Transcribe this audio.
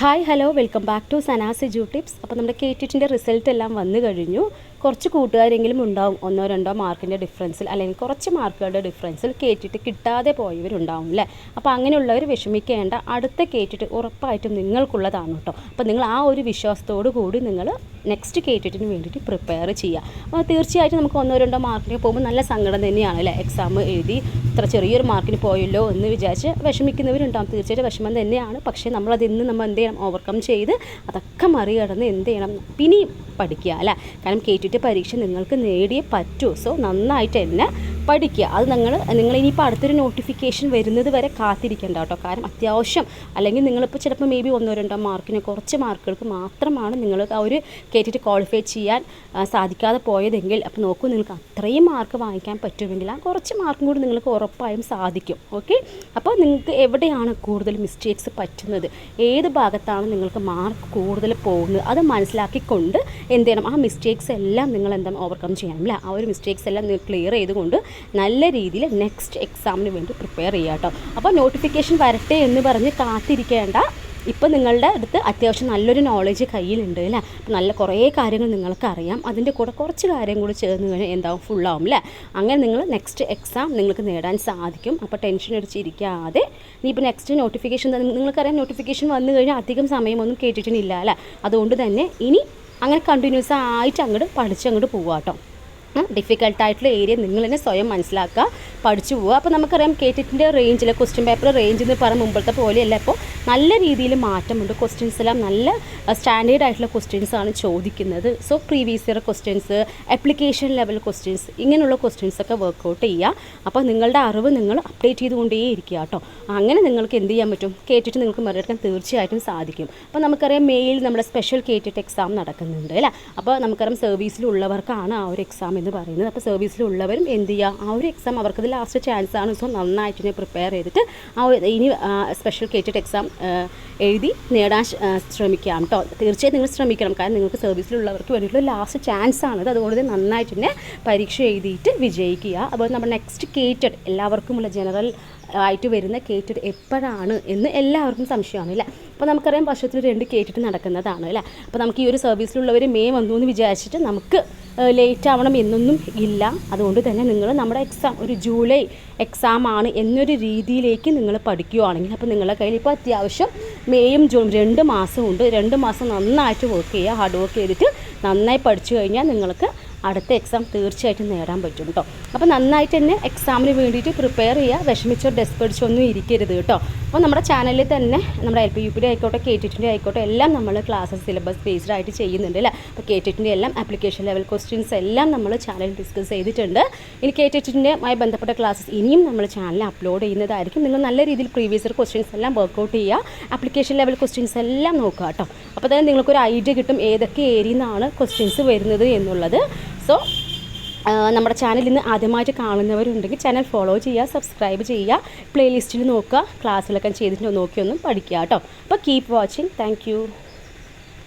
Hi hello welcome back to Sana's ജൂ tips അപ്പോൾ നമ്മുടെ കെ കേറ്റിന്റെ റിസൾട്ട് എല്ലാം വന്നു കഴിഞ്ഞു. കുറച്ച് കൂട്ടുകാരെങ്കിലും ഉണ്ടാവും. ഒന്നോ രണ്ടോ മാർക്കിന്റെ ഡിഫറൻസിൽ അല്ലെങ്കിൽ കുറച്ച് മാർക്കുകളുടെ ഡിഫറൻസിൽ കയറ്റിയിട്ട് കിട്ടാതെ പോയവരുണ്ടാവും അല്ലേ അപ്പോൾ അങ്ങനെയുള്ളവർ വിഷമിക്കേണ്ട. അടുത്ത കയറ്റിട്ട് ഉറപ്പായിട്ടും നിങ്ങൾക്കുള്ളതാണ് കേട്ടോ അപ്പോൾ നിങ്ങൾ ആ ഒരു വിശ്വാസത്തോടു കൂടി നിങ്ങൾ നെക്സ്റ്റ് കേറ്റിട്ടിന് വേണ്ടിയിട്ട് പ്രിപ്പയർ ചെയ്യുക അപ്പോൾ തീർച്ചയായിട്ടും നമുക്ക് ഒന്നോ രണ്ടോ മാർക്കിന് പോകുമ്പോൾ നല്ല സങ്കടം തന്നെയാണ് അല്ലേ എക്സാം എഴുതി ഇത്ര ചെറിയൊരു മാർക്കിന് പോയല്ലോ എന്ന് വിചാരിച്ച് വിഷമിക്കുന്നവരുണ്ടാവും. തീർച്ചയായിട്ടും വിഷമം തന്നെയാണ്. പക്ഷേ നമ്മളതിന്ന് നമ്മൾ എന്ത് ചെയ്യണം? ഓവർകം ചെയ്ത് അതൊക്കെ മറികടന്ന് എന്ത് ചെയ്യണം? പിന്നെയും പഠിക്കുക അല്ല കാരണം കേട്ടിട്ട് പരീക്ഷ നിങ്ങൾക്ക് നേടിയേ പറ്റൂ. സോ നന്നായിട്ട് തന്നെ പഠിക്കുക. അത് നിങ്ങൾ നിങ്ങൾ ഇനിയിപ്പോൾ അടുത്തൊരു നോട്ടിഫിക്കേഷൻ വരുന്നത് വരെ കാത്തിരിക്കേണ്ട കേട്ടോ. കാരണം അത്യാവശ്യം അല്ലെങ്കിൽ നിങ്ങളിപ്പോൾ ചിലപ്പോൾ മേ ബി ഒന്നോ രണ്ടോ മാർക്കിന് കുറച്ച് മാർക്കുകൾക്ക് മാത്രമാണ് നിങ്ങൾ ആ ഒരു കയറ്റിട്ട് ക്വാളിഫൈ ചെയ്യാൻ സാധിക്കാതെ പോയതെങ്കിൽ അപ്പോൾ നോക്കൂ നിങ്ങൾക്ക് അത്രയും മാർക്ക് വാങ്ങിക്കാൻ പറ്റുമെങ്കിൽ ആ കുറച്ച് മാർക്കും കൂടി നിങ്ങൾക്ക് ഉറപ്പായും സാധിക്കും. ഓക്കെ അപ്പോൾ നിങ്ങൾക്ക് എവിടെയാണ് കൂടുതൽ മിസ്റ്റേക്സ് പറ്റുന്നത്? ഏത് ഭാഗത്താണ് നിങ്ങൾക്ക് മാർക്ക് കൂടുതൽ പോകുന്നത്? അത് മനസ്സിലാക്കിക്കൊണ്ട് എന്ത് ചെയ്യണം? ആ മിസ്റ്റേക്സ് എല്ലാം നിങ്ങൾ എന്താ ഓവർകം ചെയ്യണം അല്ലേ ആ ഒരു മിസ്റ്റേക്സ് എല്ലാം നിങ്ങൾ ക്ലിയർ ചെയ്തുകൊണ്ട് നല്ല രീതിയിൽ നെക്സ്റ്റ് എക്സാമിന് വേണ്ടി പ്രിപ്പയർ ചെയ്യുക കേട്ടോ അപ്പോൾ നോട്ടിഫിക്കേഷൻ വരട്ടെ എന്ന് പറഞ്ഞ് കാത്തിരിക്കേണ്ട. ഇപ്പം നിങ്ങളുടെ അടുത്ത് അത്യാവശ്യം നല്ലൊരു നോളജ് കയ്യിലുണ്ട് അല്ലേ? നല്ല കുറേ കാര്യങ്ങൾ നിങ്ങൾക്ക് അറിയാം. അതിന്റെ കൂടെ കുറച്ച് കാര്യം കൂടി ചേർന്ന് കഴിഞ്ഞാൽ എന്താവും? ഫുള്ളാവും അല്ലേ? അങ്ങനെ നിങ്ങൾ നെക്സ്റ്റ് എക്സാം നിങ്ങൾക്ക് നേടാൻ സാധിക്കും. അപ്പോൾ ടെൻഷൻ അടിച്ചിരിക്കാതെ നീ ഇപ്പോൾ നെക്സ്റ്റ് നോട്ടിഫിക്കേഷൻ നിങ്ങൾക്കറിയാം നോട്ടിഫിക്കേഷൻ വന്നു കഴിഞ്ഞാൽ അധികം സമയമൊന്നും കേട്ടിട്ടില്ല അല്ലേ? അതുകൊണ്ട് തന്നെ ഇനി അങ്ങനെ കണ്ടിന്യൂസ് ആയിട്ട് അങ്ങോട്ട് പഠിച്ച് അങ്ങോട്ട് പോവുക കേട്ടോ ഡിഫിക്കൽട്ടായിട്ടുള്ള ഏരിയ നിങ്ങൾ തന്നെ സ്വയം മനസ്സിലാക്കുക. പഠിച്ചു പോകുക അപ്പോൾ നമുക്കറിയാം കേട്ടിട്ടിന്റെ റേഞ്ചിൽ ക്വസ്റ്റ്യൻ പേപ്പർ റേഞ്ച് എന്ന് പറഞ്ഞ മുമ്പത്തെ പോലെയല്ല. ഇപ്പോൾ നല്ല രീതിയിൽ മാറ്റമുണ്ട്. ക്വസ്റ്റ്യൻസ് എല്ലാം നല്ല സ്റ്റാൻഡേർഡ് ആയിട്ടുള്ള ക്വസ്റ്റ്യൻസ് ആണ് ചോദിക്കുന്നത്. So previous year questions application level questions ഇങ്ങനെയുള്ള ക്വസ്റ്റ്യൻസ് ഒക്കെ വർക്കൗട്ട് ചെയ്യുക. അപ്പോൾ നിങ്ങളുടെ അറിവ് നിങ്ങൾ അപ്ഡേറ്റ് ചെയ്തുകൊണ്ടേ ഇരിക്കുക കേട്ടോ. അങ്ങനെ നിങ്ങൾക്ക് എന്ത് ചെയ്യാൻ പറ്റും? കേട്ടിട്ട് നിങ്ങൾക്ക് മറികടക്കാൻ തീർച്ചയായിട്ടും സാധിക്കും. അപ്പോൾ നമുക്കറിയാം മെയിൽ നമ്മുടെ സ്പെഷ്യൽ കേട്ടിട്ട് എക്സാം നടക്കുന്നുണ്ട് അല്ലേ? അപ്പോൾ നമുക്കറിയാം സർവീസിലുള്ളവർക്കാണ് ആ ഒരു എക്സാം എന്ന് പറയുന്നത്. അപ്പോൾ സർവീസിലുള്ളവരും എന്ത് ചെയ്യുക? ആ ഒരു എക്സാം അവർക്കത് ലാസ്റ്റ് ചാൻസ് ആണ്. സോ നന്നായിട്ട് ഞാൻ പ്രിപ്പയർ ചെയ്തിട്ട് ആ ഇനി സ്പെഷ്യൽ കേറ്റഡ് എക്സാം എഴുതി നേടാൻ ശ്രമിക്കാം കേട്ടോ തീർച്ചയായും നിങ്ങൾ ശ്രമിക്കണം. കാരണം നിങ്ങൾക്ക് സർവീസിലുള്ളവർക്ക് വേണ്ടിയിട്ടുള്ള ലാസ്റ്റ് ചാൻസ് ആണത് അതുകൊണ്ട് നന്നായിട്ട് തന്നെ പരീക്ഷ എഴുതിയിട്ട് വിജയിക്കുക. അപ്പോൾ നമ്മുടെ നെക്സ്റ്റ് കേറ്റഡ് എല്ലാവർക്കുമുള്ള ജനറൽ ആയിട്ട് വരുന്ന കേറ്റഡ് എപ്പോഴാണ് എന്ന് എല്ലാവർക്കും സംശയമാണ് അല്ലേ അപ്പോൾ നമുക്കറിയാം വർഷത്തിൽ രണ്ട് കേറ്റിട്ട് നടക്കുന്നതാണ് അല്ലേ അപ്പോൾ നമുക്ക് ഈ ഒരു സർവീസിലുള്ളവർ മേ വന്നു എന്ന് വിചാരിച്ചിട്ട് നമുക്ക് ലേറ്റ് ആവണം എന്നൊന്നും ഇല്ല. അതുകൊണ്ട് തന്നെ നിങ്ങൾ നമ്മുടെ എക്സാം ഒരു ജൂലൈ എക്സാം ആണ് എന്നൊരു രീതിയിലേക്ക് നിങ്ങൾ പഠിക്കുകയാണെങ്കിൽ അപ്പോൾ നിങ്ങളുടെ കയ്യിൽ ഇപ്പോൾ അത്യാവശ്യം മേയും ജൂൺ രണ്ട് മാസം ഉണ്ട്. രണ്ട് മാസം നന്നായിട്ട് വർക്ക് ചെയ്യുക ഹാർഡ് വർക്ക് ചെയ്തിട്ട് നന്നായി പഠിച്ചു കഴിഞ്ഞാൽ നിങ്ങൾക്ക് അടുത്ത എക്സാം തീർച്ചയായിട്ടും നേടാൻ പറ്റും കേട്ടോ അപ്പോൾ നന്നായിട്ട് തന്നെ എക്സാമിന് വേണ്ടിയിട്ട് പ്രിപ്പയർ ചെയ്യുക വിഷമിച്ചോ ഡെസ്പെടിച്ചോ ഒന്നും ഇരിക്കരുത് കേട്ടോ അപ്പോൾ നമ്മുടെ ചാനലിൽ തന്നെ നമ്മുടെ എൽ പി യു പിയുടെ ആയിക്കോട്ടെ കെ ടിറ്റിന്റെ ആയിക്കോട്ടെ എല്ലാം നമ്മൾ ക്ലാസ്സസ് സിലബസ് ബേസ്ഡ് ആയിട്ട് ചെയ്യുന്നുണ്ട് അല്ലേ അപ്പോൾ കെ ടിറ്റിന്റെ എല്ലാം ആപ്ലിക്കേഷൻ ലെവൽ ക്വസ്റ്റ്യൻസ് എല്ലാം നമ്മൾ ചാനലിൽ ഡിസ്കസ് ചെയ്തിട്ടുണ്ട്. ഇനി കെ ടിറ്റിന്റെമായി ബന്ധപ്പെട്ട ക്ലാസ്സസ് ഇനിയും നമ്മൾ ചാനലിൽ അപ്ലോഡ് ചെയ്യുന്നതായിരിക്കും. നിങ്ങൾ നല്ല രീതിയിൽ പ്രീവിയസ് ഇയർ ക്വസ്റ്റ്യൻസ് എല്ലാം വർക്കൗട്ട് ചെയ്യുക ആപ്ലിക്കേഷൻ ലെവൽ ക്വസ്റ്റ്യൻസ് എല്ലാം നോക്കുക കേട്ടോ അപ്പോൾ തന്നെ നിങ്ങൾക്കൊരു ഐഡിയ കിട്ടും ഏതൊക്കെ ഏരിയയിൽ നിന്നാണ് ക്വസ്റ്റ്യൻസ് വരുന്നത് എന്നുള്ളത്. സോ നമ്മുടെ ചാനൽ ഇന്ന് ആദ്യമായിട്ട് കാണുന്നവരുണ്ടെങ്കിൽ ചാനൽ ഫോളോ ചെയ്യുക സബ്സ്ക്രൈബ് ചെയ്യുക പ്ലേലിസ്റ്റിൽ നോക്കുക ക്ലാസ്സിലൊക്കെ ചെയ്തിട്ട് നോക്കിയൊന്നും പഠിക്കുക കേട്ടോ. അപ്പോൾ കീപ്പ് വാച്ചിങ് താങ്ക്